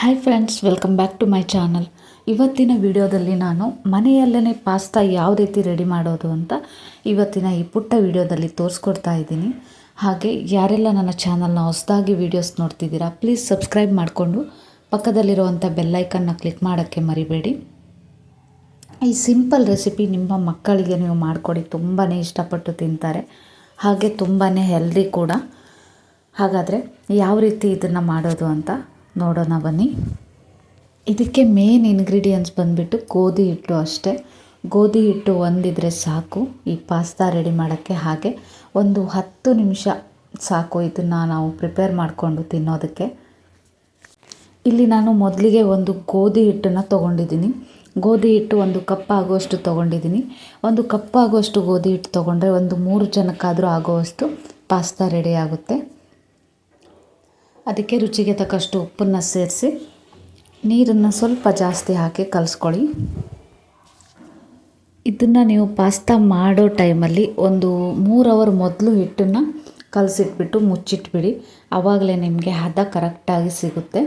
Hi friends welcome back to my channel ಇವತ್ತಿನ ವಿಡಿಯೋದಲ್ಲಿ ನಾನು ಮನೆಯಲ್ಲೇ ಪಾಸ್ತಾ ಯಾವ ರೀತಿ ರೆಡಿ ಮಾಡೋದು ಅಂತ ಇವತ್ತಿನ ಈ ಪುಟ್ಟ ವಿಡಿಯೋದಲ್ಲಿ ತೋರಿಸ್ಕೊಡ್ತಾ ಇದ್ದೀನಿ. ಹಾಗೆ ಯಾರೆಲ್ಲ ನನ್ನ ಚಾನಲ್ನ ಹೊಸದಾಗಿ ವೀಡಿಯೋಸ್ ನೋಡ್ತಿದ್ದೀರಾ ಪ್ಲೀಸ್ ಸಬ್ಸ್ಕ್ರೈಬ್ ಮಾಡಿಕೊಂಡು ಪಕ್ಕದಲ್ಲಿರುವಂಥ ಬೆಲ್ಲೈಕನ್ನ ಕ್ಲಿಕ್ ಮಾಡೋಕ್ಕೆ ಮರಿಬೇಡಿ. ಈ ಸಿಂಪಲ್ ರೆಸಿಪಿ ನಿಮ್ಮ ಮಕ್ಕಳಿಗೆ ನೀವು ಮಾಡಿಕೊಡಿ ತುಂಬಾ ಇಷ್ಟಪಟ್ಟು ತಿಂತಾರೆ. ಹಾಗೆ ತುಂಬಾ ಹೆಲ್ದಿ ಕೂಡ. ಹಾಗಾದರೆ ಯಾವ ರೀತಿ ಇದನ್ನು ಮಾಡೋದು ಅಂತ ನೋಡೋಣ ಬನ್ನಿ. ಇದಕ್ಕೆ ಮೇನ್ ಇಂಗ್ರೀಡಿಯೆಂಟ್ಸ್ ಬಂದುಬಿಟ್ಟು ಗೋಧಿ ಹಿಟ್ಟು ಅಷ್ಟೇ. ಗೋಧಿ ಹಿಟ್ಟು ಒಂದಿದ್ರೆ ಸಾಕು. ಈ ಪಾಸ್ತಾ ರೆಡಿ ಮಾಡೋಕ್ಕೆ ಹಾಗೆ ಒಂದು ಹತ್ತು ನಿಮಿಷ ಸಾಕು. ಇದನ್ನು ನಾವು ಪ್ರಿಪೇರ್ ಮಾಡಿಕೊಂಡು ತಿನ್ನೋದಕ್ಕೆ. ಇಲ್ಲಿ ನಾನು ಮೊದಲಿಗೆ ಒಂದು ಗೋಧಿ ಹಿಟ್ಟನ್ನು ತೊಗೊಂಡಿದ್ದೀನಿ. ಗೋಧಿ ಹಿಟ್ಟು ಒಂದು ಕಪ್ ಆಗುವಷ್ಟು ತೊಗೊಂಡಿದ್ದೀನಿ. ಒಂದು ಕಪ್ ಆಗುವಷ್ಟು ಗೋಧಿ ಹಿಟ್ಟು ತೊಗೊಂಡ್ರೆ ಒಂದು ಮೂರು ಜನಕ್ಕಾದರೂ ಆಗುವಷ್ಟು ಪಾಸ್ತಾ ರೆಡಿ ಆಗುತ್ತೆ. ಅದಕ್ಕೆ ರುಚಿಗೆ ತಕ್ಕಷ್ಟು ಉಪ್ಪನ್ನು ಸೇರಿಸಿ, ನೀರನ್ನು ಸ್ವಲ್ಪ ಜಾಸ್ತಿ ಹಾಕಿ ಕಲಿಸ್ಕೊಳ್ಳಿ. ಇದನ್ನು ನೀವು ಪಾಸ್ತಾ ಮಾಡೋ ಟೈಮಲ್ಲಿ ಒಂದು ಮೂರು ಅವರ್ ಮೊದಲು ಹಿಟ್ಟನ್ನು ಕಲಸಿಟ್ಬಿಟ್ಟು ಮುಚ್ಚಿಟ್ಬಿಡಿ. ಆವಾಗಲೇ ನಿಮಗೆ ಹದ ಕರೆಕ್ಟಾಗಿ ಸಿಗುತ್ತೆ.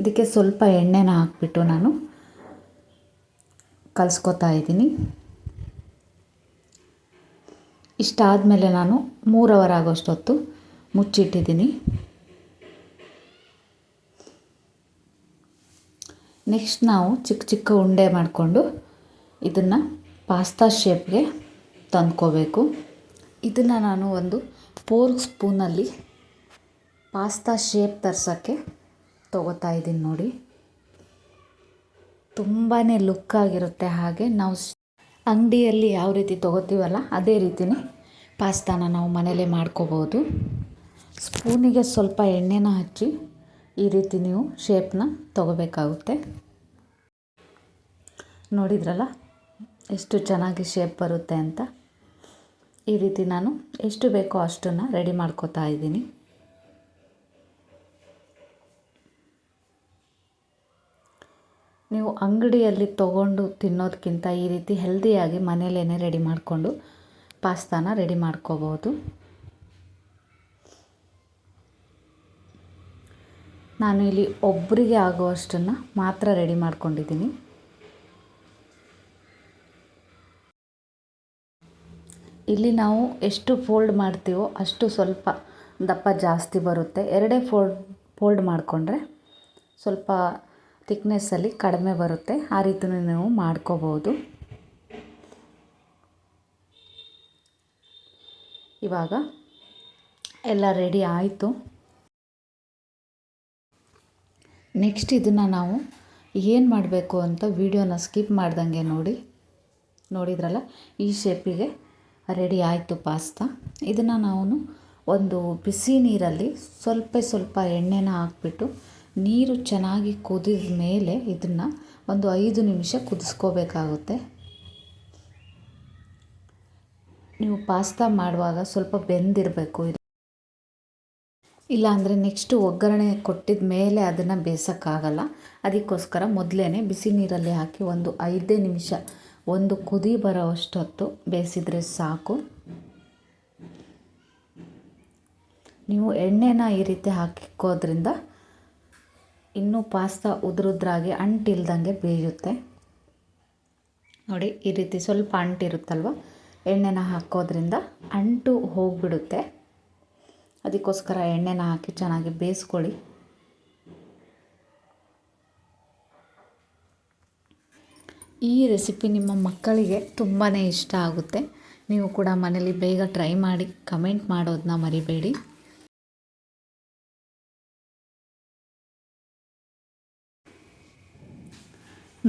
ಇದಕ್ಕೆ ಸ್ವಲ್ಪ ಎಣ್ಣೆನ ಹಾಕ್ಬಿಟ್ಟು ನಾನು ಕಲಿಸ್ಕೊತಾ ಇದ್ದೀನಿ. ಇಷ್ಟಾದಮೇಲೆ ನಾನು ಮೂರು ಅವರ್ ಆಗೋಷ್ಟೊತ್ತು ಮುಚ್ಚಿಟ್ಟಿದ್ದೀನಿ. ನೆಕ್ಸ್ಟ್ ನಾವು ಚಿಕ್ಕ ಚಿಕ್ಕ ಉಂಡೆ ಮಾಡಿಕೊಂಡು ಇದನ್ನು ಪಾಸ್ತಾ ಶೇಪ್ಗೆ ತಂದ್ಕೋಬೇಕು. ಇದನ್ನು ನಾನು ಒಂದು ಫೋರ್ಕ್ ಸ್ಪೂನಲ್ಲಿ ಪಾಸ್ತಾ ಶೇಪ್ ತರ್ಸೋಕ್ಕೆ ತೊಗೋತಾ ಇದ್ದೀನಿ ನೋಡಿ. ತುಂಬಾ ಲುಕ್ಕಾಗಿರುತ್ತೆ ಹಾಗೆ ನಾವು ಅಂಗಡಿಯಲ್ಲಿ ಯಾವ ರೀತಿ ತೊಗೋತೀವಲ್ಲ ಅದೇ ರೀತಿಯೇ ಪಾಸ್ತಾನ ನಾವು ಮನೇಲೇ ಮಾಡ್ಕೋಬೋದು. ಸ್ಪೂನಿಗೆ ಸ್ವಲ್ಪ ಎಣ್ಣೆನ ಹಚ್ಚಿ ಈ ರೀತಿ ನೀವು ಶೇಪ್ನ ತಗೋಬೇಕಾಗುತ್ತೆ. ನೋಡಿದ್ರಲ್ಲ? ಎಷ್ಟು ಚೆನ್ನಾಗಿ ಶೇಪ್ ಬರುತ್ತೆ ಅಂತ. ಈ ರೀತಿ ನಾನು ಎಷ್ಟು ಬೇಕೋ ಅಷ್ಟನ್ನು ರೆಡಿ ಮಾಡ್ಕೋತಾ ಇದ್ದೀನಿ. ನೀವು ಅಂಗಡಿಯಲ್ಲಿ ತಗೊಂಡು ತಿನ್ನೋದಕ್ಕಿಂತ ಈ ರೀತಿ ಹೆಲ್ದಿಯಾಗಿ ಮನೇಲೇ ರೆಡಿ ಮಾಡಿಕೊಂಡು ಪಾಸ್ತಾನ ರೆಡಿ ಮಾಡ್ಕೋಬೋದು ನಾನು ಇಲ್ಲಿ ಒಬ್ಬರಿಗೆ ಆಗುವಷ್ಟನ್ನು ಮಾತ್ರ ರೆಡಿ ಮಾಡ್ಕೊಂಡಿದ್ದೀನಿ. ಇಲ್ಲಿ ನಾವು ಎಷ್ಟು ಫೋಲ್ಡ್ ಮಾಡ್ತೀವೋ ಅಷ್ಟು ಸ್ವಲ್ಪ ದಪ್ಪ ಜಾಸ್ತಿ ಬರುತ್ತೆ. ಎರಡೇ ಫೋಲ್ಡ್ ಫೋಲ್ಡ್ ಮಾಡಿಕೊಂಡ್ರೆ ಸ್ವಲ್ಪ ತಿಕ್ನೆಸ್ಸಲ್ಲಿ ಕಡಿಮೆ ಬರುತ್ತೆ. ಆ ರೀತಿಯೂ ನೀವು ಮಾಡ್ಕೋಬೋದು ಇವಾಗ ಎಲ್ಲ ರೆಡಿ ಆಯಿತು. ನೆಕ್ಸ್ಟ್ ಇದನ್ನು ನಾವು ಏನು ಮಾಡಬೇಕು ಅಂತ ವೀಡಿಯೋನ ಸ್ಕಿಪ್ ಮಾಡ್ದಂಗೆ ನೋಡಿ. ನೋಡಿದ್ರಲ್ಲ? ಈ ಶೇಪಿಗೆ ರೆಡಿ ಆಯಿತು ಪಾಸ್ತಾ ಇದನ್ನು ನಾವು ಒಂದು ಬಿಸಿ ನೀರಲ್ಲಿ ಸ್ವಲ್ಪ ಸ್ವಲ್ಪ ಎಣ್ಣೆನ ಹಾಕ್ಬಿಟ್ಟು ನೀರು ಚೆನ್ನಾಗಿ ಕುದಿದ ಮೇಲೆ ಇದನ್ನು ಒಂದು ಐದು ನಿಮಿಷ ಕುದಿಸ್ಕೋಬೇಕಾಗುತ್ತೆ. ನೀವು ಪಾಸ್ತಾ ಮಾಡುವಾಗ ಸ್ವಲ್ಪ ಬೆಂದಿರಬೇಕು. ಇದು ಇಲ್ಲಾಂದರೆ ನೆಕ್ಸ್ಟು ಒಗ್ಗರಣೆ ಕೊಟ್ಟಿದ ಮೇಲೆ ಅದನ್ನು ಬೇಯಿಸೋಕ್ಕಾಗಲ್ಲ ಅದಕ್ಕೋಸ್ಕರ ಮೊದಲೇ ಬಿಸಿ ನೀರಲ್ಲಿ ಹಾಕಿ ಒಂದು ಐದೇ ನಿಮಿಷ ಒಂದು ಕುದಿ ಬರೋ ಅಷ್ಟೊತ್ತು ಬೇಯಿಸಿದರೆ ಸಾಕು. ನೀವು ಎಣ್ಣೆನ ಈ ರೀತಿ ಹಾಕಿಕ್ಕೋದ್ರಿಂದ ಇನ್ನೂ ಪಾಸ್ತಾ ಉದುರುದ್ರಾಗಿ ಅಂಟಿಲ್ದಂಗೆ ಬೇಯುತ್ತೆ. ನೋಡಿ, ಈ ರೀತಿ ಸ್ವಲ್ಪ ಅಂಟಿರುತ್ತಲ್ವ? ಎಣ್ಣೆನ ಹಾಕೋದ್ರಿಂದ ಅಂಟು ಹೋಗಿಬಿಡುತ್ತೆ. ಅದಕ್ಕೋಸ್ಕರ ಎಣ್ಣೆನ ಹಾಕಿ ಚೆನ್ನಾಗಿ ಬೇಯಿಸ್ಕೊಳ್ಳಿ. ಈ ರೆಸಿಪಿ ನಿಮ್ಮ ಮಕ್ಕಳಿಗೆ ತುಂಬಾ ಇಷ್ಟ ಆಗುತ್ತೆ. ನೀವು ಕೂಡ ಮನೇಲಿ ಬೇಗ ಟ್ರೈ ಮಾಡಿ, ಕಮೆಂಟ್ ಮಾಡೋದನ್ನ ಮರಿಬೇಡಿ.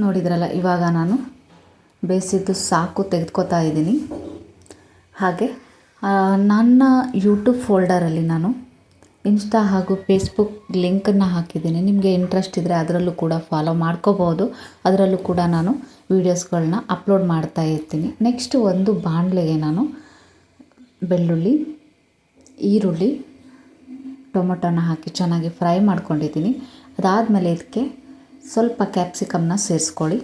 ನೋಡಿದ್ರಲ್ಲ, ಇವಾಗ ನಾನು ಬೇಯಿಸಿದ್ದು ಸಾಕು ತೆಗೆದುಕೊತಾ ಇದ್ದೀನಿ. ಹಾಗೆ ನನ್ನ ಯೂಟ್ಯೂಬ್ ಫೋಲ್ಡರಲ್ಲಿ ನಾನು ಇನ್ಸ್ಟಾ ಹಾಗೂ ಫೇಸ್ಬುಕ್ ಲಿಂಕನ್ನು ಹಾಕಿದ್ದೀನಿ. ನಿಮಗೆ ಇಂಟ್ರೆಸ್ಟ್ ಇದ್ದರೆ ಅದರಲ್ಲೂ ಕೂಡ ಫಾಲೋ ಮಾಡ್ಕೋಬೋದು. ಅದರಲ್ಲೂ ಕೂಡ ನಾನು ವೀಡಿಯೋಸ್ಗಳನ್ನ ಅಪ್ಲೋಡ್ ಮಾಡ್ತಾ ಇರ್ತೀನಿ. ನೆಕ್ಸ್ಟ್ ಒಂದು ಬಾಣಲೆಗೆ ನಾನು ಬೆಳ್ಳುಳ್ಳಿ, ಈರುಳ್ಳಿ, ಟೊಮೊಟೊನ ಹಾಕಿ ಚೆನ್ನಾಗಿ ಫ್ರೈ ಮಾಡ್ಕೊಂಡಿದ್ದೀನಿ. ಅದಾದಮೇಲೆ ಇದಕ್ಕೆ ಸ್ವಲ್ಪ ಕ್ಯಾಪ್ಸಿಕಮ್ನ ಸೇರಿಸ್ಕೊಳ್ಳಿ.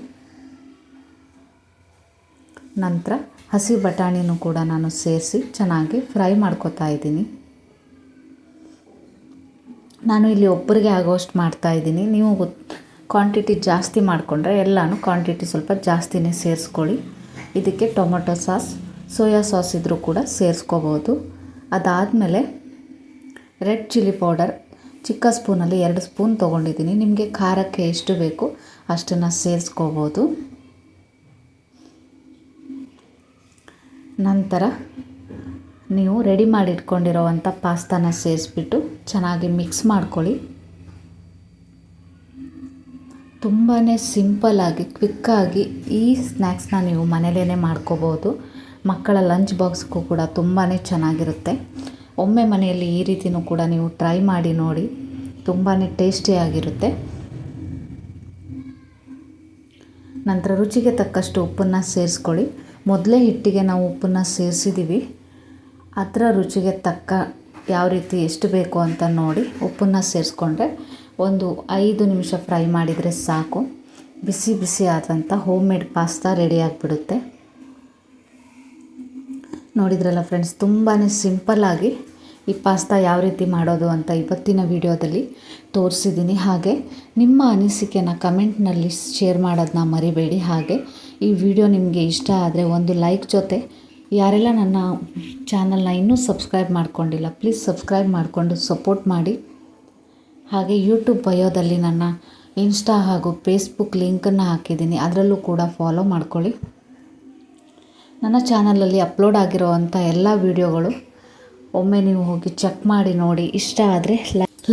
ನಂತರ ಹಸಿ ಬಟಾಣಿನೂ ಕೂಡ ನಾನು ಸೇರಿಸಿ ಚೆನ್ನಾಗಿ ಫ್ರೈ ಮಾಡ್ಕೊತಾ ಇದ್ದೀನಿ. ನಾನು ಇಲ್ಲಿ ಒಬ್ಬರಿಗೆ ಆಗೋಷ್ಟು ಮಾಡ್ತಾಯಿದ್ದೀನಿ ನೀವು ಕ್ವಾಂಟಿಟಿ ಜಾಸ್ತಿ ಮಾಡಿಕೊಂಡ್ರೆ ಎಲ್ಲನೂ ಕ್ವಾಂಟಿಟಿ ಸ್ವಲ್ಪ ಜಾಸ್ತಿನೇ ಸೇರಿಸ್ಕೊಳ್ಳಿ. ಇದಕ್ಕೆ ಟೊಮೊಟೊ ಸಾಸ್, ಸೋಯಾ ಸಾಸ್ ಇದ್ದರೂ ಕೂಡ ಸೇರಿಸ್ಕೋಬೋದು. ಅದಾದಮೇಲೆ ರೆಡ್ ಚಿಲ್ಲಿ ಪೌಡರ್, ಚಿಕ್ಕ ಸ್ಪೂನಲ್ಲಿ ಎರಡು ಸ್ಪೂನ್ ತೊಗೊಂಡಿದ್ದೀನಿ. ನಿಮಗೆ ಖಾರಕ್ಕೆ ಎಷ್ಟು ಬೇಕು ಅಷ್ಟನ್ನು ಸೇರಿಸ್ಕೋಬೋದು. ನಂತರ ನೀವು ರೆಡಿ ಮಾಡಿ ಇಟ್ಕೊಂಡಿರೋವಂಥ ಪಾಸ್ತಾನ ಸೇರಿಸ್ಬಿಟ್ಟು ಚೆನ್ನಾಗಿ ಮಿಕ್ಸ್ ಮಾಡ್ಕೊಳ್ಳಿ. ತುಂಬಾ ಸಿಂಪಲ್ಲಾಗಿ ಕ್ವಿಕ್ಕಾಗಿ ಈ ಸ್ನ್ಯಾಕ್ಸ್ನ ನೀವು ಮನೇಲೇ ಮಾಡ್ಕೋಬೋದು. ಮಕ್ಕಳ ಲಂಚ್ ಬಾಕ್ಸ್ಗೂ ಕೂಡ ತುಂಬಾ ಚೆನ್ನಾಗಿರುತ್ತೆ. ಒಮ್ಮೆ ಮನೆಯಲ್ಲಿ ಈ ರೀತಿಯೂ ಕೂಡ ನೀವು ಟ್ರೈ ಮಾಡಿ ನೋಡಿ ತುಂಬಾ ಟೇಸ್ಟಿಯಾಗಿರುತ್ತೆ ನಂತರ ರುಚಿಗೆ ತಕ್ಕಷ್ಟು ಉಪ್ಪನ್ನು ಸೇರಿಸ್ಕೊಳ್ಳಿ. ಮೊದಲೇ ಹಿಟ್ಟಿಗೆ ನಾವು ಉಪ್ಪನ್ನು ಸೇರಿಸಿದ್ದೀವಿ ಅದರ ರುಚಿಗೆ ತಕ್ಕ ಯಾವ ರೀತಿ ಎಷ್ಟು ಬೇಕು ಅಂತ ನೋಡಿ ಉಪ್ಪನ್ನು ಸೇರಿಸ್ಕೊಂಡ್ರೆ ಒಂದು ಐದು ನಿಮಿಷ ಫ್ರೈ ಮಾಡಿದರೆ ಸಾಕು. ಬಿಸಿ ಬಿಸಿ ಆದಂಥ ಹೋಮ್ ಮೇಡ್ ಪಾಸ್ತಾ ರೆಡಿ ಆಗಿಬಿಡುತ್ತೆ. ನೋಡಿದ್ರಲ್ಲ ಫ್ರೆಂಡ್ಸ್ ತುಂಬಾ ಸಿಂಪಲ್ಲಾಗಿ ಈ ಪಾಸ್ತಾ ಯಾವ ರೀತಿ ಮಾಡೋದು ಅಂತ ಇವತ್ತಿನ ವಿಡಿಯೋದಲ್ಲಿ ತೋರಿಸಿದ್ದೀನಿ. ಹಾಗೆ ನಿಮ್ಮ ಅನಿಸಿಕೆನ ಕಮೆಂಟ್ನಲ್ಲಿ ಶೇರ್ ಮಾಡೋದನ್ನ ಮರಿಬೇಡಿ. ಹಾಗೆ ಈ ವಿಡಿಯೋ ನಿಮಗೆ ಇಷ್ಟ ಆದರೆ ಒಂದು ಲೈಕ್ ಜೊತೆ ಯಾರೆಲ್ಲ ನನ್ನ ಚಾನಲ್ನ ಇನ್ನೂ ಸಬ್ಸ್ಕ್ರೈಬ್ ಮಾಡ್ಕೊಂಡಿಲ್ಲ ಪ್ಲೀಸ್ ಸಬ್ಸ್ಕ್ರೈಬ್ ಮಾಡಿಕೊಂಡು ಸಪೋರ್ಟ್ ಮಾಡಿ. ಹಾಗೆ ಯೂಟ್ಯೂಬ್ ಬಯೋದಲ್ಲಿ ನನ್ನ ಇನ್ಸ್ಟಾ ಹಾಗೂ ಫೇಸ್ಬುಕ್ ಲಿಂಕನ್ನು ಹಾಕಿದ್ದೀನಿ. ಅದರಲ್ಲೂ ಕೂಡ ಫಾಲೋ ಮಾಡ್ಕೊಳ್ಳಿ. ನನ್ನ ಚಾನಲಲ್ಲಿ ಅಪ್ಲೋಡ್ ಆಗಿರೋವಂಥ ಎಲ್ಲ ವೀಡಿಯೋಗಳು ಒಮ್ಮೆ ನೀವು ಹೋಗಿ ಚೆಕ್ ಮಾಡಿ ನೋಡಿ. ಇಷ್ಟ ಆದರೆ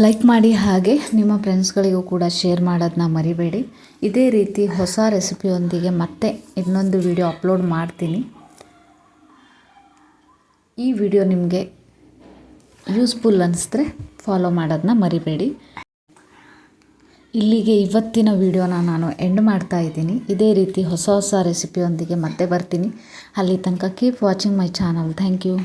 ಲೈಕ್ ಮಾಡಿ ಹಾಗೆ ನಿಮ್ಮ ಫ್ರೆಂಡ್ಸ್ಗಳಿಗೂ ಕೂಡ ಶೇರ್ ಮಾಡೋದನ್ನ ಮರಿಬೇಡಿ. ಇದೇ ರೀತಿ ಹೊಸ ರೆಸಿಪಿಯೊಂದಿಗೆ ಮತ್ತೆ ಇನ್ನೊಂದು ವಿಡಿಯೋ ಅಪ್ಲೋಡ್ ಮಾಡ್ತೀನಿ. ಈ ವಿಡಿಯೋ ನಿಮಗೆ ಯೂಸ್ಫುಲ್ ಅನ್ನಿಸಿದ್ರೆ ಫಾಲೋ ಮಾಡೋದನ್ನ ಮರಿಬೇಡಿ. ಇಲ್ಲಿಗೆ ಇವತ್ತಿನ ವಿಡಿಯೋನ ನಾನು ಎಂಡ್ ಮಾಡ್ತಾ ಇದ್ದೀನಿ. ಇದೇ ರೀತಿ ಹೊಸ ಹೊಸ ರೆಸಿಪಿಯೊಂದಿಗೆ ಮತ್ತೆ ಬರ್ತೀನಿ. ಅಲ್ಲಿ ತನಕ keep watching my channel thank you